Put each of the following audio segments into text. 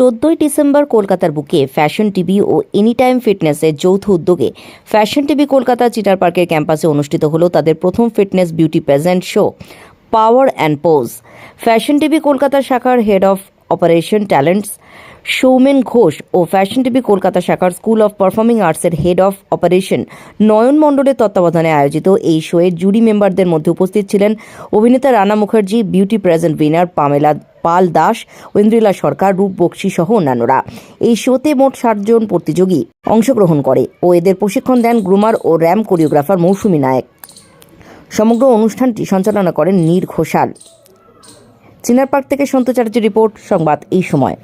চোদ্দই ডিসেম্বর কলকাতার বুকে ফ্যাশন টিভি ও এনিটাইম ফিটনেসের যৌথ উদ্যোগে ফ্যাশন টিভি কলকাতা চিটার পার্কের ক্যাম্পাসে অনুষ্ঠিত হলো তাদের প্রথম fitness beauty present show power and pose fashion TV Kolkata শাখার head of operation talents Soumen Ghosh O fashion TV Kolkata শাখার স্কুল অফ পারফর্মিং আর্টসের হেড অফ অপারেশন নয়ন মণ্ডলের তত্ত্বাবধানে আয়োজিত এই শোয়ের জুরি মেম্বারদের মধ্যে উপস্থিত ছিলেন অভিনেতা Rana Mukherjee beauty present winner Pamela, Pal Das, Aindrila Sarkar, Roop Bakshi সহ অন্যান্যরা। এই শোতে মোট ষাটজন প্রতিযোগী অংশগ্রহণ করে ও এদের প্রশিক্ষণ দেন গ্রুমার ও র্যাম কোরিওগ্রাফার মৌসুমী নায়ক। সমগ্র অনুষ্ঠানটি সঞ্চালনা করেন নীর ঘোষাল। চিনার পার্ক থেকে সন্তু চ্যাটার্জি রিপোর্ট, সংবাদ এই সময়।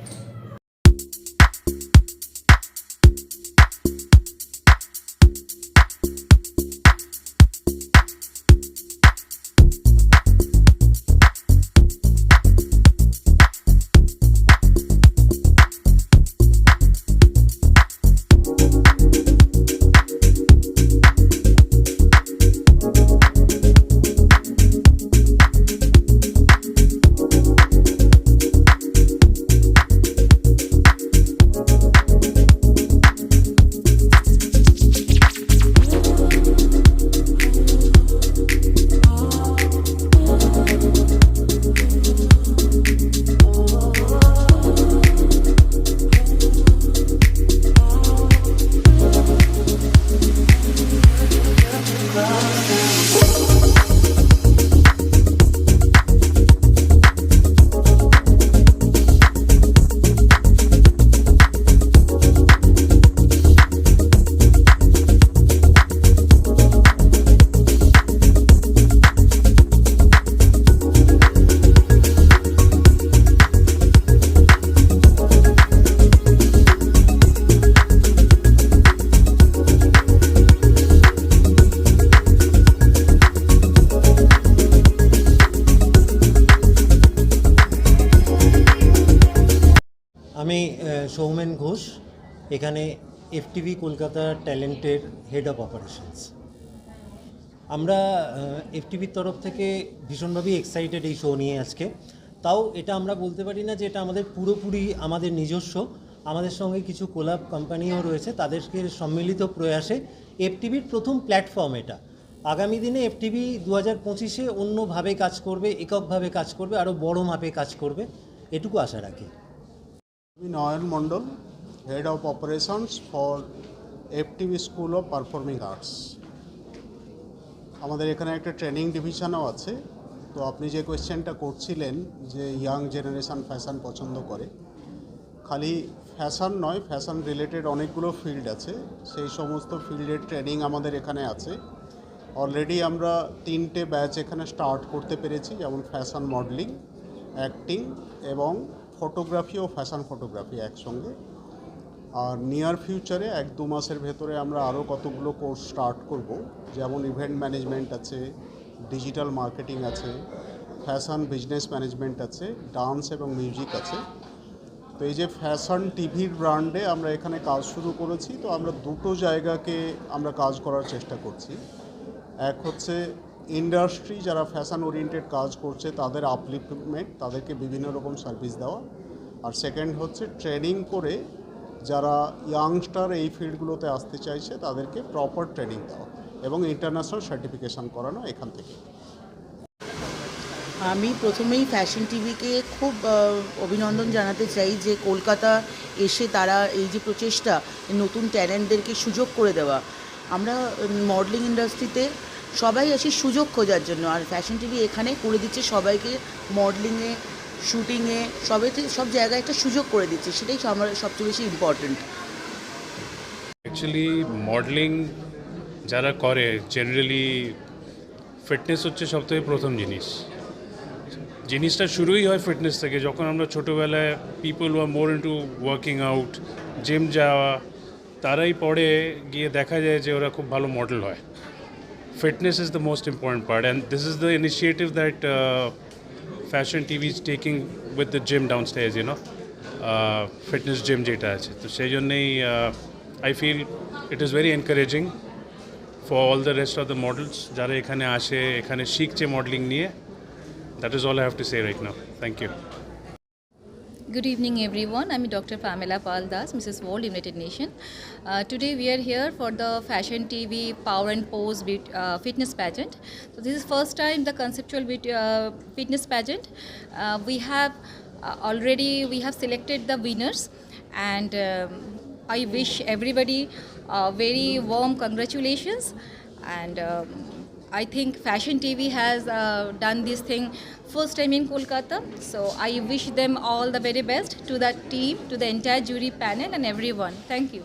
এখানে এফটিভি কলকাতা ট্যালেন্টের হেড অফ অপারেশনস আমরা এফটিভির তরফ থেকে ভীষণভাবেই এক্সাইটেড এই শো নিয়ে আজকে। তাও এটা আমরা বলতে পারি না যে এটা আমাদের পুরোপুরি আমাদের নিজস্ব। আমাদের সঙ্গে কিছু কোলাপ কোম্পানিও রয়েছে, তাদেরকে সম্মিলিত প্রয়াসে এফটিভির প্রথম প্ল্যাটফর্ম এটা। আগামী দিনে এফটিভি দু হাজার পঁচিশে অন্যভাবে কাজ করবে, এককভাবে কাজ করবে, আরও বড় মাপে কাজ করবে, এটুকু আশা রাখি। Nayan Mondal. Head of operations for FTV school of performing arts আমাদের এখানে একটা ট্রেনিং ডিভিশনও আছে। তো আপনি যে কোয়েশ্চেনটা করছিলেন যে ইয়াং জেনারেশান ফ্যাশন পছন্দ করে, খালি ফ্যাশন নয় ফ্যাশন রিলেটেড অনেকগুলো ফিল্ড আছে। সেই সমস্ত ফিল্ডের ট্রেনিং আমাদের এখানে আছে। অলরেডি আমরা তিনটে ব্যাচ এখানে স্টার্ট করতে পেরেছি, যেমন ফ্যাশন মডেলিং অ্যাক্টিং এবং ফটোগ্রাফি ও ফ্যাশন ফটোগ্রাফি একসঙ্গে। আর নিয়ার ফিউচারে এক দু মাসের ভেতরে আমরা আরও কতগুলো কোর্স স্টার্ট করব। যেমন ইভেন্ট ম্যানেজমেন্ট আছে ডিজিটাল মার্কেটিং আছে ফ্যাশন বিজনেস ম্যানেজমেন্ট আছে ডান্স এবং মিউজিক আছে। তো এই যে ফ্যাশন টিভির ব্র্যান্ডে আমরা এখানে কাজ শুরু করেছি, তো আমরা দুটো জায়গাকে আমরা কাজ করার চেষ্টা করছি। এক হচ্ছে ইন্ডাস্ট্রি যারা ফ্যাশন ওরিয়েন্টেড কাজ করছে, তাদের আপলিফমেন্ট তাদেরকে বিভিন্ন রকম সার্ভিস দেওয়া। আর সেকেন্ড হচ্ছে ট্রেনিং করে যারা ইয়াংস্টার এই ফিল্ডগুলোতে আসতে চাইছে, তাদেরকে প্রপার ট্রেনিং দেওয়া এবং ইন্টারন্যাশনাল সার্টিফিকেশন করানো এখান থেকে। আমি প্রথমেই ফ্যাশন টিভিকে খুব অভিনন্দন জানাতে চাই যে কলকাতা এসে তারা এই যে প্রচেষ্টা, নতুন ট্যালেন্টদেরকে সুযোগ করে দেওয়া। আমরা মডেলিং ইন্ডাস্ট্রিতে সবাই আসি সুযোগ খোঁজার জন্য। আর ফ্যাশন টিভি এখানে করে দিচ্ছে সবাইকে মডেলিংয়ে শুটিংয়ে সবেতে সব জায়গায় একটা সুযোগ করে দিচ্ছে, সেটাই আমার সবচেয়ে বেশি ইম্পর্ট্যান্ট অ্যাকচুয়ালি মডেলিং যারা করে জেনারেলি ফিটনেস হচ্ছে সবথেকে প্রথম জিনিস। জিনিসটা শুরুই হয় ফিটনেস থেকে, যখন আমরা ছোটোবেলায় people were more into working out gym যাওয়া, তারাই পরে গিয়ে দেখা যায় যে ওরা খুব ভালো মডেল হয়। Fitness is the most important part, and this is the initiative that uh, TV is taking with the gym gym downstairs fitness gym যেটা আছে। তো সেই জন্যেই I feel it is very encouraging for all the rest of the models যারা এখানে আসে এখানে শিখছে মডেলিং নিয়ে। That is all I have to say right now thank you Good evening, everyone. I'm Dr. Pamela Pal Das, Mrs. World United Nation. Uh, today we are here for the Fashion TV Power and Pose uh, Fitness Pageant. So this is first time the conceptual uh, fitness pageant. Uh, we have uh, already we have selected the winners, and um, I wish everybody very warm congratulations and. Um, I think Fashion TV has uh, done this thing first time in Kolkata. So I wish them all the very best to that team, to the entire jury panel, and everyone. Thank you.